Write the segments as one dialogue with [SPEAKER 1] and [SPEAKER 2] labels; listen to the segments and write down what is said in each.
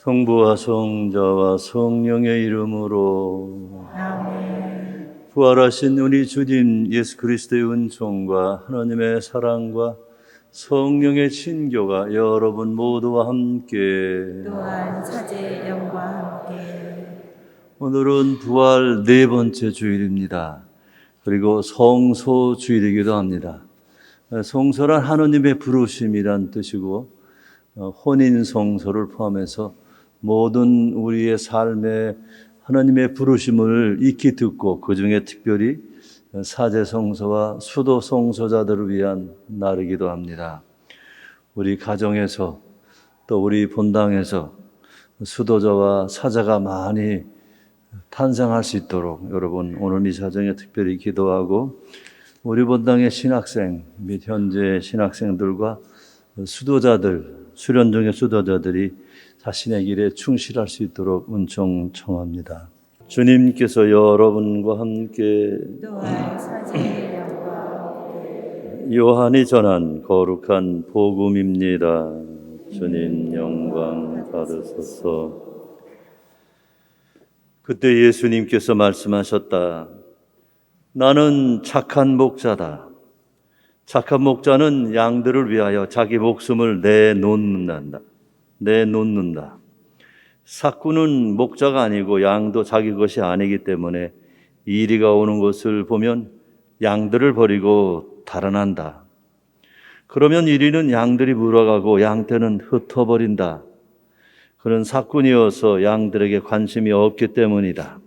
[SPEAKER 1] 성부와 성자와 성령의 이름으로 부활하신 우리 주님 예수 그리스도의 은총과 하나님의 사랑과 성령의 친교가 여러분 모두와 함께
[SPEAKER 2] 또한 사제의 영과 함께
[SPEAKER 1] 오늘은 부활 네 번째 주일입니다. 그리고 성소 주일이기도 합니다. 성소란 하느님의 부르심이란 뜻이고 어, 혼인 성소를 포함해서 모든 우리의 삶에 하나님의 부르심을 익히 듣고 그 중에 특별히 사제 성소와 수도 성소자들을 위한 날이기도 합니다. 우리 가정에서 또 우리 본당에서 수도자와 사자가 많이 탄생할 수 있도록 여러분 오늘 미사정에 특별히 기도하고 우리 본당의 신학생 및 현재 신학생들과 수도자들 수련 중의 수도자들이 자신의 길에 충실할 수 있도록 은총 청합니다. 주님께서 여러분과 함께 요한이 전한 거룩한 복음입니다. 주님 영광 받으소서. 그때 예수님께서 말씀하셨다. 나는 착한 목자다. 착한 목자는 양들을 위하여 자기 목숨을 내놓는다. 내놓는다. 사꾼은 목자가 아니고 양도 자기 것이 아니기 때문에 이리가 오는 것을 보면 양들을 버리고 달아난다. 그러면 이리는 양들이 물어가고 양떼는 흩어버린다. 그는 사꾼이어서 양들에게 관심이 없기 때문이다.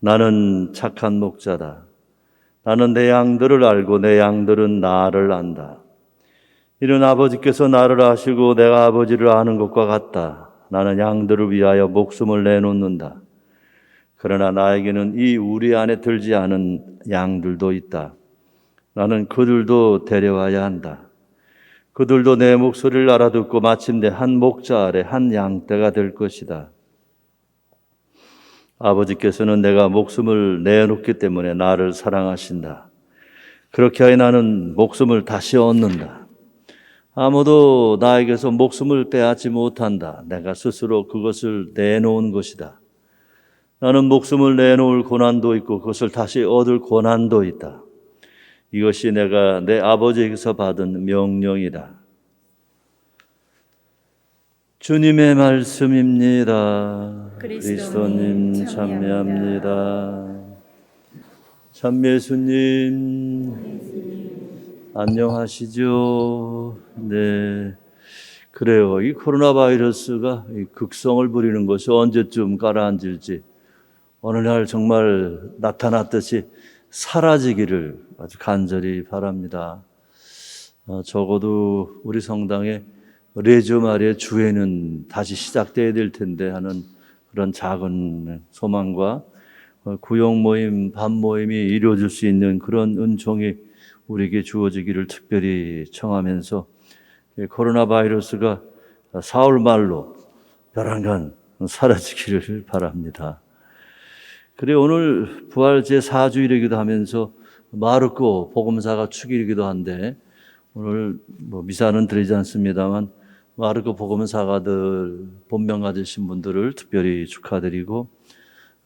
[SPEAKER 1] 나는 착한 목자다. 나는 내 양들을 알고 내 양들은 나를 안다. 이는 아버지께서 나를 아시고 내가 아버지를 아는 것과 같다. 나는 양들을 위하여 목숨을 내놓는다. 그러나 나에게는 이 우리 안에 들지 않은 양들도 있다. 나는 그들도 데려와야 한다. 그들도 내 목소리를 알아듣고 마침내 한 목자 아래 한 양떼가 될 것이다. 아버지께서는 내가 목숨을 내놓기 때문에 나를 사랑하신다. 그렇게 하여 나는 목숨을 다시 얻는다. 아무도 나에게서 목숨을 빼앗지 못한다. 내가 스스로 그것을 내놓은 것이다. 나는 목숨을 내놓을 고난도 있고 그것을 다시 얻을 고난도 있다. 이것이 내가 내 아버지에게서 받은 명령이다. 주님의 말씀입니다. 그리스도님 참여합니다. 참 예수님 안녕하시죠? 네. 그래요. 이 코로나 바이러스가 이 극성을 부리는 것이 언제쯤 가라앉을지 어느 날 정말 나타났듯이 사라지기를 아주 간절히 바랍니다. 어, 적어도 우리 성당에 레주 말의 주회는 다시 시작돼야 될 텐데 하는 그런 작은 소망과 어, 구역 모임, 밤 모임이 이루어질 수 있는 그런 은총이 우리에게 주어지기를 특별히 청하면서 이 코로나 바이러스가 사흘 말로 벼랑간 사라지기를 바랍니다. 그래 오늘 부활 제 4주일이기도 하면서 마르코 복음사가 축일이기도 한데 오늘 뭐 미사는 드리지 않습니다만 마르코 복음사가들 본명 가지신 분들을 특별히 축하드리고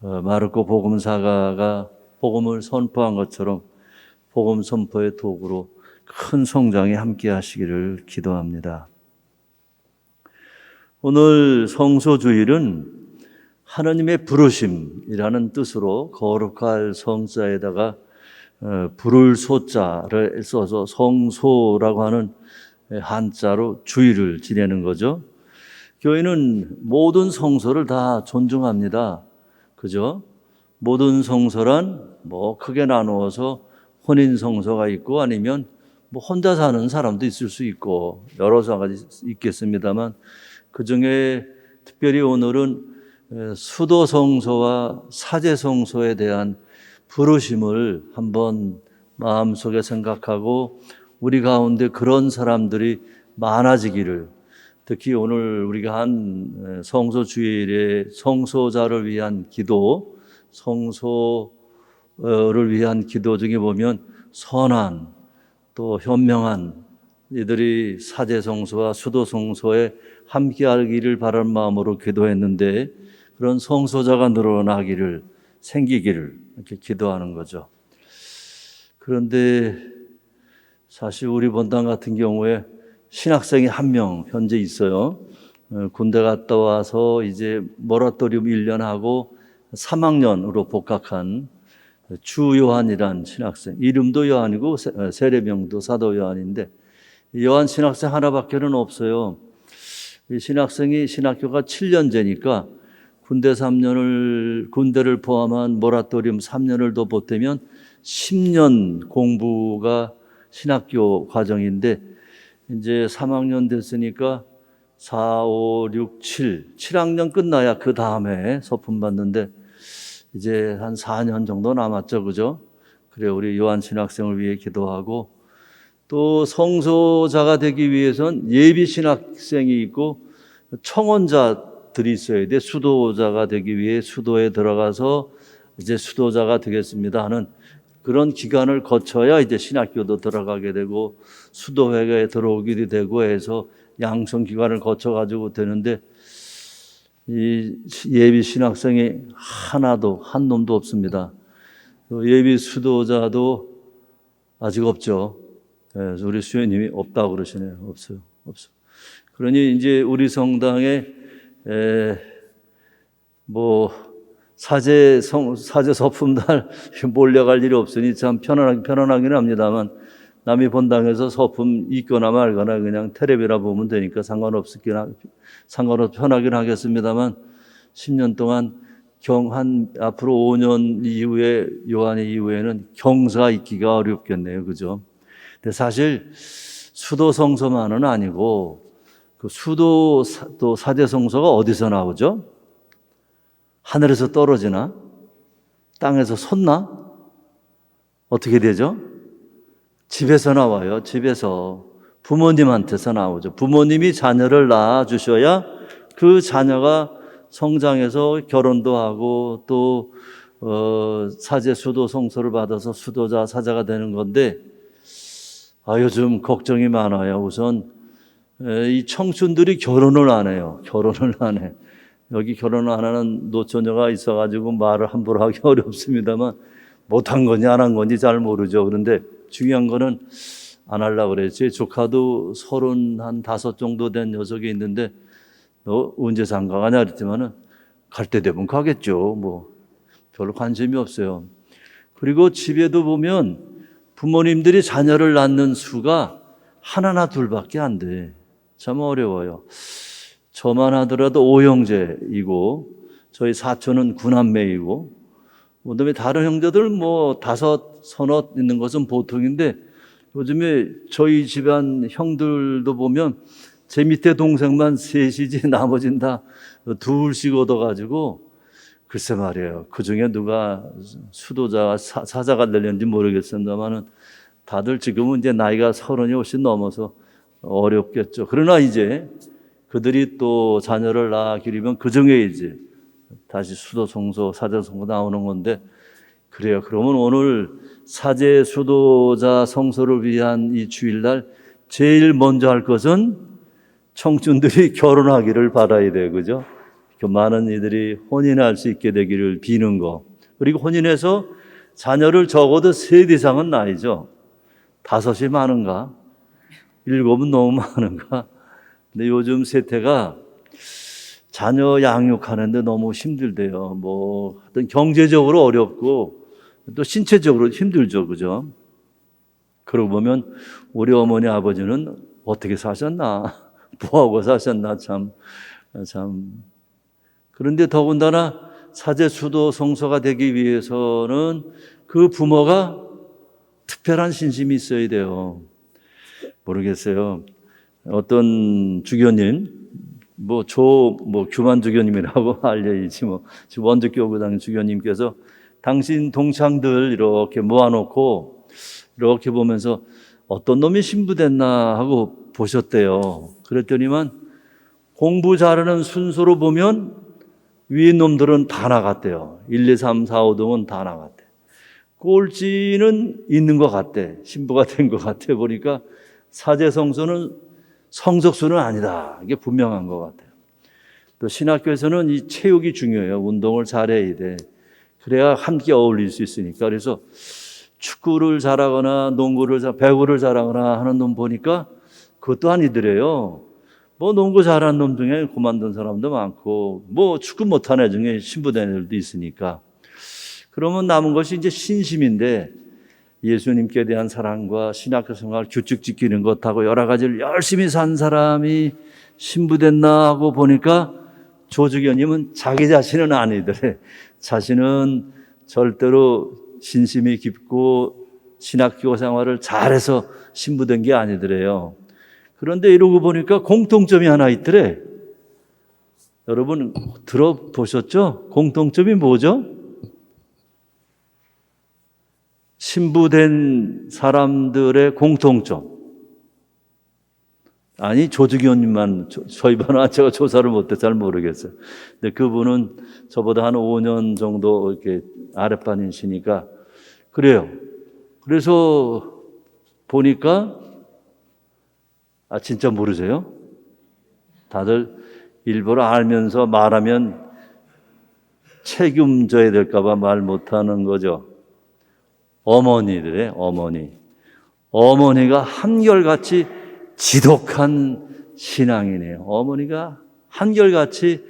[SPEAKER 1] 어, 마르코 복음사가가 복음을 선포한 것처럼 복음 선포의 도구로 큰 성장에 함께 하시기를 기도합니다. 오늘 성소주일은 하나님의 부르심이라는 뜻으로 거룩할 성자에다가 어, 부를 소자를 써서 성소라고 하는 한자로 주일을 지내는 거죠. 교회는 모든 성소를 다 존중합니다. 그죠? 모든 성소란 뭐 크게 나누어서 혼인 성소가 있고 아니면 뭐 혼자 사는 사람도 있을 수 있고 여러 가지 있겠습니다만 그 중에 특별히 오늘은 수도 성소와 사제 성소에 대한 부르심을 한번 마음속에 생각하고 우리 가운데 그런 사람들이 많아지기를 특히 오늘 우리가 한 성소 주일에 성소자를 위한 기도, 성소 를 위한 기도 중에 보면 선한 또 현명한 이들이 사제성소와 수도성소에 함께하기를 바라는 마음으로 기도했는데 그런 성소자가 늘어나기를 생기기를 이렇게 기도하는 거죠. 그런데 사실 우리 본당 같은 경우에 신학생이 한 명 현재 있어요. 어, 군대 갔다 와서 이제 모라토리움 1년 하고 3학년으로 복학한 주 요한이란 신학생. 이름도 요한이고 세- 어, 세례명도 사도 요한인데 요한 신학생 하나밖에는 없어요. 이 신학생이 신학교가 7년제니까 군대 3년을 군대를 포함한 모라토리움 3년을 더 보태면 10년 공부가 신학교 과정인데 이제 3학년 됐으니까 4, 5, 6, 7, 7학년 끝나야 그 다음에 서품 받는데 이제 한 4년 정도 남았죠, 그죠? 그래 우리 요한 신학생을 위해 기도하고 또 성소자가 되기 위해선 예비 신학생이 있고 청원자들이 있어야 돼. 수도자가 되기 위해 수도에 들어가서 이제 수도자가 되겠습니다 하는 그런 기간을 거쳐야 이제 신학교도 들어가게 되고 수도회에 들어오기도 되고 해서 양성 기간을 거쳐 가지고 되는데 이 예비 신학생이 하나도 한 놈도 없습니다. 그 예비 수도자도 아직 없죠. 예, 우리 수녀님이 없다고 그러시네요. 없어요. 없어. 그러니 이제 우리 성당에 에, 뭐 사제 성 사제 서품날 몰려갈 일이 없으니 참 편안하긴 편안하긴 합니다만 남이 본당에서 서품 있거나 말거나 그냥 테레비라 보면 되니까 상관없긴 하, 상관없 편하긴 하겠습니다만 10년 동안 경 한 앞으로 5년 이후에 요한의 이후에는 경사가 있기가 어렵겠네요. 그죠? 근데 사실 수도 성소만은 아니고 그 수도 사- 또 사제 성소가 어디서 나오죠? 하늘에서 떨어지나? 땅에서 솟나? 어떻게 되죠? 집에서 나와요. 집에서 부모님한테서 나오죠. 부모님이 자녀를 낳아 주셔야 그 자녀가 성장해서 결혼도 하고 또 어, 사제 수도 성소를 받아서 수도자 사자가 되는 건데 아 요즘 걱정이 많아요. 우선 에, 이 청춘들이 결혼을 안 해요. 결혼을 안 해. 여기 결혼을 안 하는 노처녀가 있어가지고 말을 함부로 하기 어렵습니다만 못한 건지 안 한 건지 잘 모르죠. 그런데 중요한 거는 안 하려고. 제 조카도 서른 한 다섯 정도 된 녀석이 있는데 너 언제 장가 가냐 그랬지만은 갈 때 되면 가겠죠. 뭐 별로 관심이 없어요. 그리고 집에도 보면 부모님들이 자녀를 낳는 수가 하나나 둘밖에 안 돼. 참 어려워요. 저만 하더라도 오형제이고 저희 사촌은 구남매이고 그다음에 다른 형제들 뭐 다섯 서너 있는 것은 보통인데 요즘에 저희 집안 형들도 보면 제 밑에 동생만 셋이지 나머진 다 둘씩 얻어가지고 글쎄 말이에요. 그 중에 누가 수도자가 사, 사자가 되려는지 모르겠습니다만은 다들 지금은 이제 나이가 서른이 훨씬 넘어서 어렵겠죠. 그러나 이제 그들이 또 자녀를 낳아 기르면 그 중에 이제 다시 수도 성소, 사제 성소 나오는 건데 그래요. 그러면 오늘 사제 수도자 성소를 위한 이 주일날 제일 먼저 할 것은 청춘들이 결혼하기를 바라야 돼요. 그죠? 그 많은 이들이 혼인할 수 있게 되기를 비는 거. 그리고 혼인해서 자녀를 적어도 셋 이상은 나이죠. 다섯이 많은가? 일곱은 너무 많은가? 근데 요즘 세태가 자녀 양육하는데 너무 힘들대요. 뭐, 어떤 경제적으로 어렵고 또 신체적으로 힘들죠. 그죠? 그러고 보면 우리 어머니 아버지는 어떻게 사셨나? 뭐하고 사셨나? 참, 참. 그런데 더군다나 사제 수도 성소가 되기 위해서는 그 부모가 특별한 신심이 있어야 돼요. 모르겠어요. 어떤 주교님, 뭐, 조, 뭐, 규만 주교님이라고 알려지지, 뭐, 지금 원주 교구당 주교님께서 당신 동창들 이렇게 모아놓고 이렇게 보면서 어떤 놈이 신부됐나 하고 보셨대요. 그랬더니만 공부 잘하는 순서로 보면 위에 놈들은 다 나갔대요. 1, 2, 3, 4, 5 등은 다 나갔대. 꼴찌는 있는 것 같대. 신부가 된 것 같아. 보니까 사제 성소는 성적수는 아니다. 이게 분명한 것 같아요. 또 신학교에서는 이 체육이 중요해요. 운동을 잘해야 돼. 그래야 함께 어울릴 수 있으니까. 그래서 축구를 잘하거나 농구를 잘, 배구를 잘하거나 하는 놈 보니까 그것도 아니더래요. 뭐 농구 잘하는 놈 중에 그만둔 사람도 많고 뭐 축구 못하는 애 중에 신부된 애들도 있으니까 그러면 남은 것이 이제 신심인데 예수님께 대한 사랑과 신학교 생활 규칙 지키는 것하고 여러 가지를 열심히 산 사람이 신부됐나 하고 보니까 조주교님은 자기 자신은 아니더래. 자신은 절대로 신심이 깊고 신학교 생활을 잘해서 신부된 게 아니더래요. 그런데 이러고 보니까 공통점이 하나 있더래. 여러분 들어보셨죠? 공통점이 뭐죠? 신부된 사람들의 공통점. 아니, 저- 저희 반은 제가 조사를 못해서 잘 모르겠어요. 근데 그분은 저보다 한 5년 정도 이렇게 아랫반이시니까, 그래요. 그래서 보니까, 아, 진짜 모르세요? 다들 일부러 알면서 말하면 책임져야 될까봐 말 못하는 거죠. 어머니들의 어머니. 어머니가 한결같이 지독한 신앙이네요. 어머니가 한결같이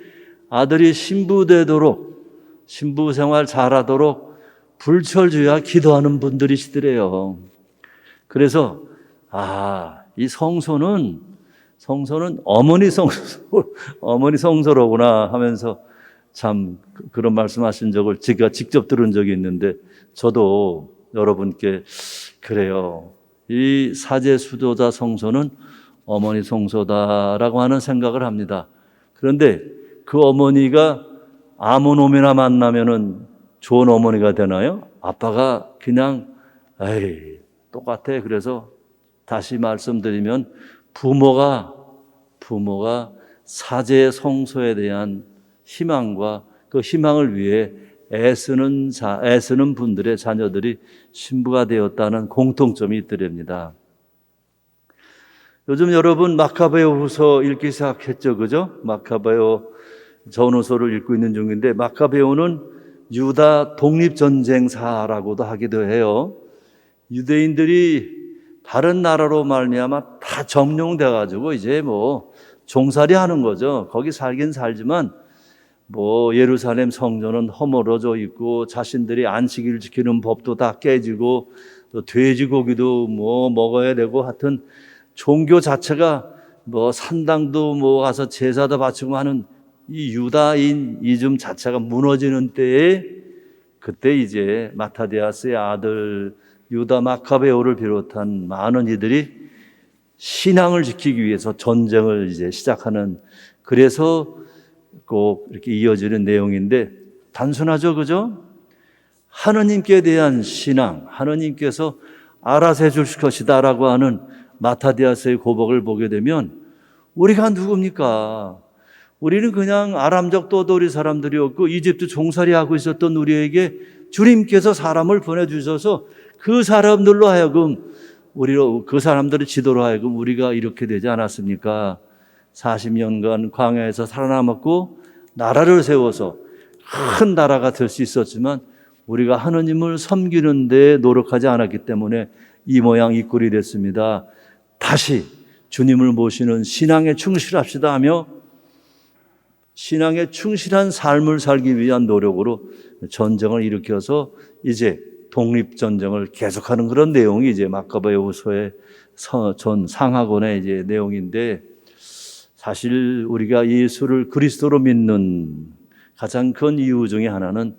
[SPEAKER 1] 아들이 신부 되도록, 신부 생활 잘하도록 불철주야 기도하는 분들이시더래요. 그래서, 아, 이 성소는, 성소는 어머니 성소, 어머니 성소로구나 하면서 참 그- 그런 말씀 하신 적을 제가 직접 들은 적이 있는데 저도 여러분께 그래요. 이 사제 수도자 성소는 어머니 성소다라고 하는 생각을 합니다. 그런데 그 어머니가 아무 놈이나 만나면은 좋은 어머니가 되나요? 아빠가 그냥 에이 똑같아. 그래서 다시 말씀드리면 부모가 부모가 사제 성소에 대한 희망과 그 희망을 위해 애쓰는 자, 애쓰는 분들의 자녀들이 신부가 되었다는 공통점이 있더랍니다. 요즘 여러분 마카베오 후서 읽기 시작했죠, 그죠? 마카베오 전후서를 읽고 있는 중인데 마카베오는 유다 독립전쟁사라고도 하기도 해요. 유대인들이 다른 나라로 말미암아 다 점령돼 가지고 이제 뭐 종살이 하는 거죠. 거기 살긴 살지만 뭐 예루살렘 성전은 허물어져 있고 자신들이 안식일 지키는 법도 다 깨지고 또 돼지고기도 뭐 먹어야 되고 하여튼 종교 자체가 뭐 산당도 뭐 가서 제사도 바치고 하는 이 유다인 이즘 자체가 무너지는 때에 그때 이제 마타디아스의 아들 유다 마카베오를 비롯한 많은 이들이 신앙을 지키기 위해서 전쟁을 이제 시작하는 그래서 꼭 이렇게 이어지는 내용인데 단순하죠, 그죠? 하느님께 대한 신앙, 하느님께서 알아서 해줄 것이다라고 하는 마타디아스의 고백을 보게 되면 우리가 누굽니까? 우리는 그냥 아람적 떠돌이 사람들이었고 이집트 종살이 하고 있었던 우리에게 주님께서 사람을 보내주셔서 그 사람들로 하여금 우리로 그 사람들의 지도로 하여금 우리가 이렇게 되지 않았습니까? 40년간 광야에서 살아남았고 나라를 세워서 큰 나라가 될 수 있었지만 우리가 하느님을 섬기는 데 노력하지 않았기 때문에 이 모양 이 꼴이 됐습니다. 다시 주님을 모시는 신앙에 충실합시다 하며 신앙에 충실한 삶을 살기 위한 노력으로 전쟁을 일으켜서 이제 독립전쟁을 계속하는 그런 내용이 이제 마카바요후서의 서- 전 상하권의 이제 내용인데 사실 우리가 예수를 그리스도로 믿는 가장 큰 이유 중에 하나는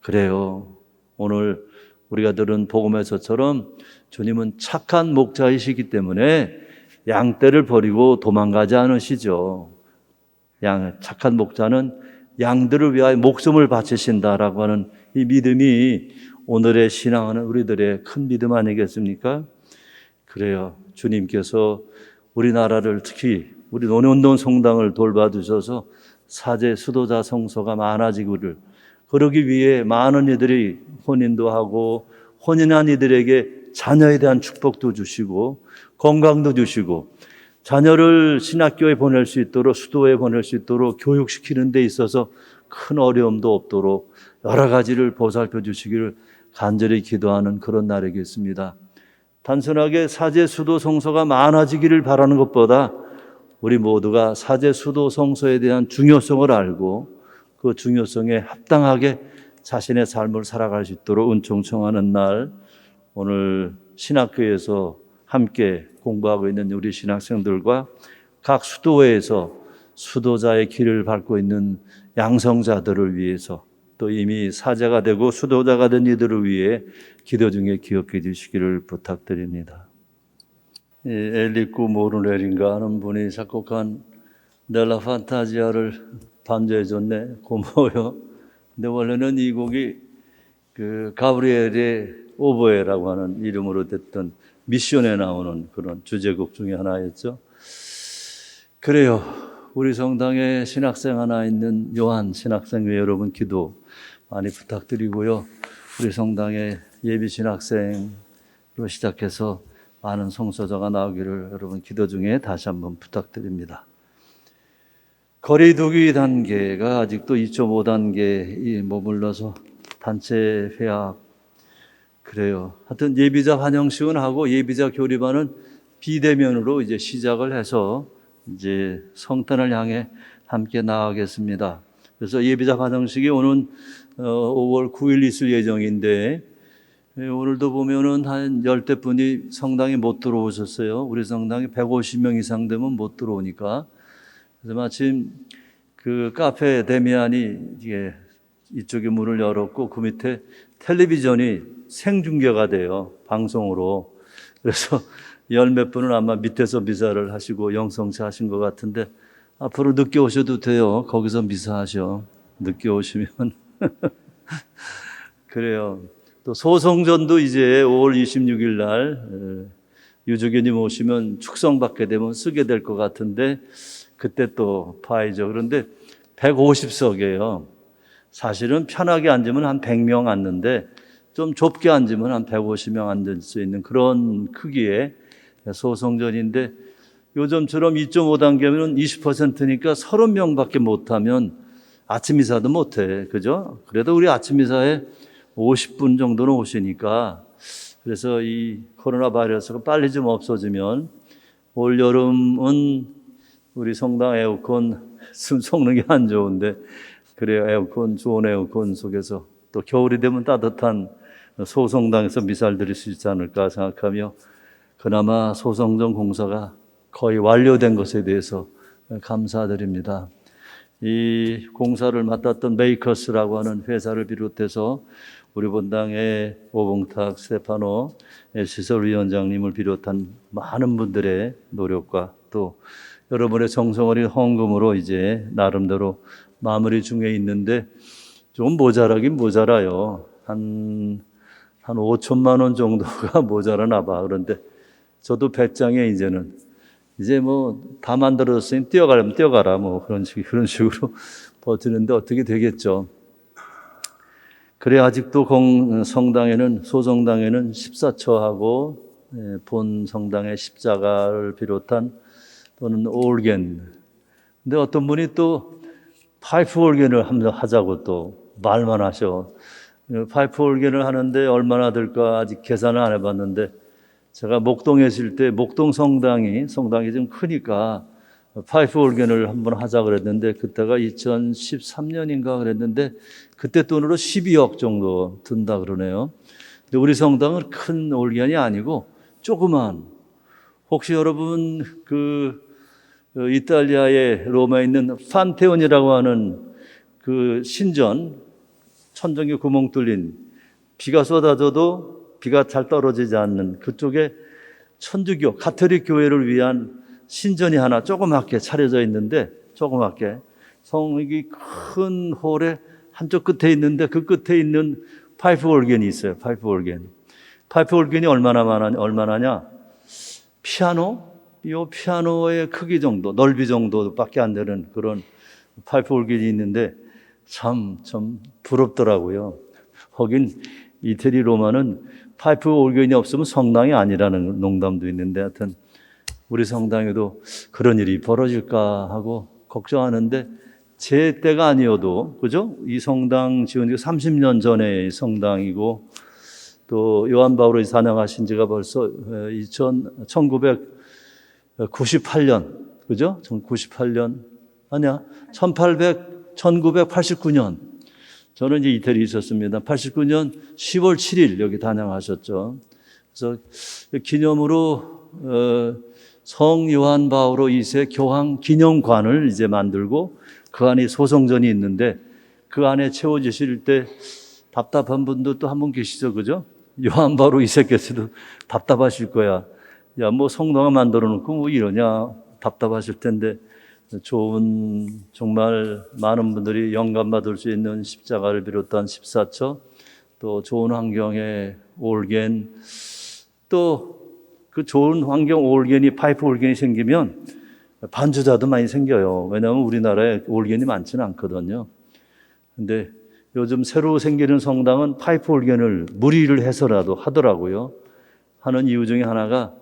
[SPEAKER 1] 그래요. 오늘 우리가 들은 복음에서처럼 주님은 착한 목자이시기 때문에 양떼를 버리고 도망가지 않으시죠. 양 착한 목자는 양들을 위하여 목숨을 바치신다라고 하는 이 믿음이 오늘의 신앙하는 우리들의 큰 믿음 아니겠습니까? 그래요. 주님께서 우리나라를 특히 우리 논현동 성당을 돌봐주셔서 사제 수도자 성소가 많아지기를 그러기 위해 많은 이들이 혼인도 하고 혼인한 이들에게 자녀에 대한 축복도 주시고 건강도 주시고 자녀를 신학교에 보낼 수 있도록 수도에 보낼 수 있도록 교육시키는 데 있어서 큰 어려움도 없도록 여러 가지를 보살펴 주시기를 간절히 기도하는 그런 날이겠습니다. 단순하게 사제 수도 성소가 많아지기를 바라는 것보다 우리 모두가 사제 수도 성소에 대한 중요성을 알고 그 중요성에 합당하게 자신의 삶을 살아갈 수 있도록 은총 청하는 날 오늘 신학교에서 함께 공부하고 있는 우리 신학생들과 각 수도회에서 수도자의 길을 밟고 있는 양성자들을 위해서 또 이미 사제가 되고 수도자가 된 이들을 위해 기도 중에 기억해 주시기를 부탁드립니다. 이 엘리쿠 모르넬인가 하는 분이 작곡한 넬라 판타지아를 반주해 줬네. 고마워요. 근데 원래는 이 곡이 그 가브리엘의 오보에라고 하는 이름으로 됐던 미션에 나오는 그런 주제곡 중에 하나였죠. 그래요. 우리 성당에 신학생 하나 있는 요한 신학생 외 여러분 기도 많이 부탁드리고요. 우리 성당에 예비 신학생으로 시작해서 많은 성소자가 나오기를 여러분 기도 중에 다시 한번 부탁드립니다. 거리두기 단계가 아직도 2.5단계에 머물러서 단체 회합 그래요. 하여튼 예비자 환영식은 하고 예비자 교리반은 비대면으로 이제 시작을 해서 이제 성탄을 향해 함께 나아가겠습니다. 그래서 예비자 환영식이 오는 5월 9일 있을 예정인데 예, 오늘도 보면은 한 열대 분이 성당에 못 들어오셨어요. 우리 성당에 150명 이상 되면 못 들어오니까. 그래서 마침 그 카페 데미안이 이게 이쪽에 문을 열었고 그 밑에 텔레비전이 생중계가 돼요. 방송으로. 그래서 열 몇 분은 아마 밑에서 미사를 하시고 영성차 하신 것 같은데 앞으로 늦게 오셔도 돼요. 거기서 미사하셔. 늦게 오시면. 그래요. 또 소성전도 이제 5월 26일 날 유조교님 오시면 축성받게 되면 쓰게 될 것 같은데 그때 또 봐야죠. 그런데 150석이에요. 사실은 편하게 앉으면 한 100명 앉는데 좀 좁게 앉으면 한 150명 앉을 수 있는 그런 크기의 소성전인데 요즘처럼 2.5단계면 20%니까 30명밖에 못하면 아침 미사도 못해. 그죠? 그래도 우리 아침 미사에 50분 정도는 오시니까 그래서 이 코로나 바이러스가 빨리 좀 없어지면 올 여름은 우리 성당 에어컨 숨 속는 게 안 좋은데 그래요 에어컨 좋은 에어컨 속에서 또 겨울이 되면 따뜻한 소성당에서 미사를 드릴 수 있지 않을까 생각하며 그나마 소성전 공사가 거의 완료된 것에 대해서 감사드립니다. 이 공사를 맡았던 메이커스라고 하는 회사를 비롯해서 우리 본당의 오봉탁 스테파노 시설위원장님을 비롯한 많은 분들의 노력과 또 여러분의 정성어린 헌금으로 이제 나름대로 마무리 중에 있는데 좀 모자라긴 모자라요. 한, 한 5천만 원 정도가 모자라나 봐. 그런데 저도 배짱에 이제는 이제 뭐 다 만들어졌으니 뛰어가려면 뛰어가라 뭐 그런 식 그런 식으로 버티는데 어떻게 되겠죠. 그래 아직도 공, 성당에는 소성당에는 14처하고 예, 본 성당의 십자가를 비롯한 또는 올겐. 근데 어떤 분이 또 파이프 올겐을 하자고 또 말만 하셔. 파이프 올겐을 하는데 얼마나 들까 아직 계산을 안 해봤는데 제가 목동에 있을 때 목동 성당이 성당이 좀 크니까 파이프 올겐을 한번 하자 그랬는데 그때가 2013년인가 그랬는데 그때 돈으로 12억 정도 든다 그러네요. 근데 우리 성당은 큰 올겐이 아니고 조그만 혹시 여러분 그 이탈리아의 로마에 있는 판테온이라고 하는 그 신전 천정에 구멍 뚫린 비가 쏟아져도 비가 잘 떨어지지 않는 그쪽에 천주교 가톨릭 교회를 위한 신전이 하나 조그맣게 차려져 있는데 조그맣게 성이 큰 홀에 한쪽 끝에 있는데 그 끝에 있는 파이프 올겐이 있어요. 파이프 올겐. 파이프 올겐이 얼마나 많아 얼마나냐? 피아노 요 피아노의 크기 정도, 넓이 정도밖에 안 되는 그런 파이프 올겐이 있는데 참 좀 부럽더라고요. 거긴 이태리 로마는 파이프 올견이 없으면 성당이 아니라는 농담도 있는데 하여튼 우리 성당에도 그런 일이 벌어질까 하고 걱정하는데 제 때가 아니어도 그죠? 이 성당 지은 지 30년 전의 성당이고 또 요한 바울이 사명하신 지가 벌써 2000, 1998년 그죠? 98년 아니야 1800 1989년 저는 이제 이태리에 있었습니다. 89년 10월 7일 여기 단양하셨죠. 그래서 기념으로 어, 성 요한 바오로 2세 교황 기념관을 이제 만들고 그 안에 소성전이 있는데 그 안에 채워지실 때 답답한 분도 또 한 분 계시죠, 그죠? 요한 바오로 2세께서도 답답하실 거야. 야, 뭐 성당을 만들어 놓고 뭐 이러냐 답답하실 텐데 좋은 정말 많은 분들이 영감 받을 수 있는 십자가를 비롯한 십사처 또 좋은 환경에 올겐 또 그 좋은 환경 올겐이 파이프 올겐이 생기면 반주자도 많이 생겨요. 왜냐하면 우리나라에 올겐이 많지는 않거든요. 근데 요즘 새로 생기는 성당은 파이프 올겐을 무리를 해서라도 하더라고요. 하는 이유 중에 하나가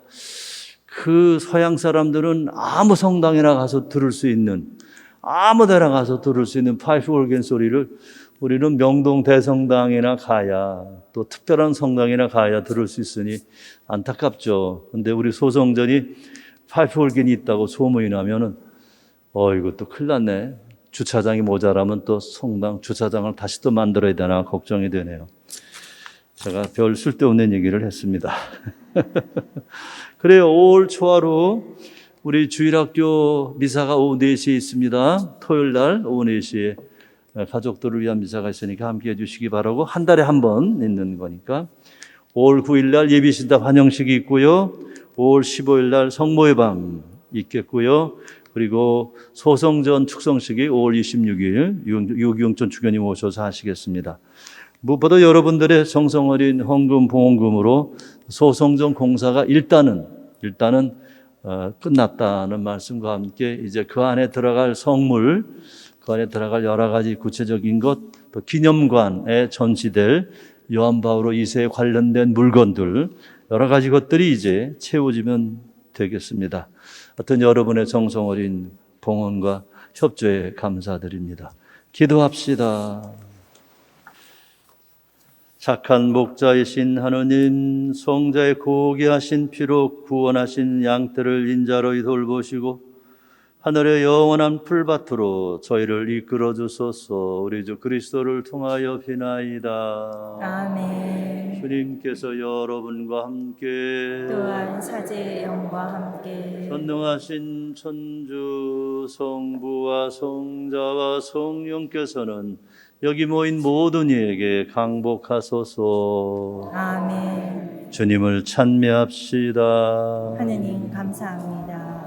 [SPEAKER 1] 그 서양 사람들은 아무 성당이나 가서 들을 수 있는 아무 데나 가서 들을 수 있는 파이프 올겐 소리를 우리는 명동 대성당이나 가야 또 특별한 성당이나 가야 들을 수 있으니 안타깝죠. 근데 우리 소성전이 파이프 올겐이 있다고 소문이 나면은 어 이것도 큰일 났네. 주차장이 모자라면 또 성당 주차장을 다시 또 만들어야 되나 걱정이 되네요. 제가 별 쓸데없는 얘기를 했습니다. 그래요. 5월 초하루 우리 주일학교 미사가 오후 4시에 있습니다. 토요일 날 오후 4시에 가족들을 위한 미사가 있으니까 함께 해주시기 바라고 한 달에 한 번 있는 거니까 5월 9일 날 예비신당 환영식이 있고요. 5월 15일 날 성모의 밤 있겠고요. 그리고 소성전 축성식이 5월 26일 유기용전 주교님 오셔서 하시겠습니다. 무엇보다 여러분들의 정성 어린 헌금 봉헌금으로 소성전 공사가 일단은 일단은 어, 끝났다는 말씀과 함께 이제 그 안에 들어갈 성물, 그 안에 들어갈 여러 가지 구체적인 것, 또 기념관에 전시될 요한 바오로 2세에 관련된 물건들 여러 가지 것들이 이제 채워지면 되겠습니다. 하여튼 여러분의 정성 어린 봉헌과 협조에 감사드립니다. 기도합시다. 착한 목자이신 하느님, 성자의 고귀 하신 피로 구원하신 양떼를 인자로 돌보시고 하늘의 영원한 풀밭으로 저희를 이끌어 주소서. 우리 주 그리스도를 통하여 비나이다.
[SPEAKER 2] 아멘.
[SPEAKER 1] 주님께서 여러분과 함께
[SPEAKER 2] 또한 사제의 영과 함께
[SPEAKER 1] 전능하신 천주 성부와 성자와 성령께서는 여기 모인 모든 이에게 강복하소서.
[SPEAKER 2] 아멘.
[SPEAKER 1] 주님을 찬미합시다.
[SPEAKER 2] 하느님 감사합니다.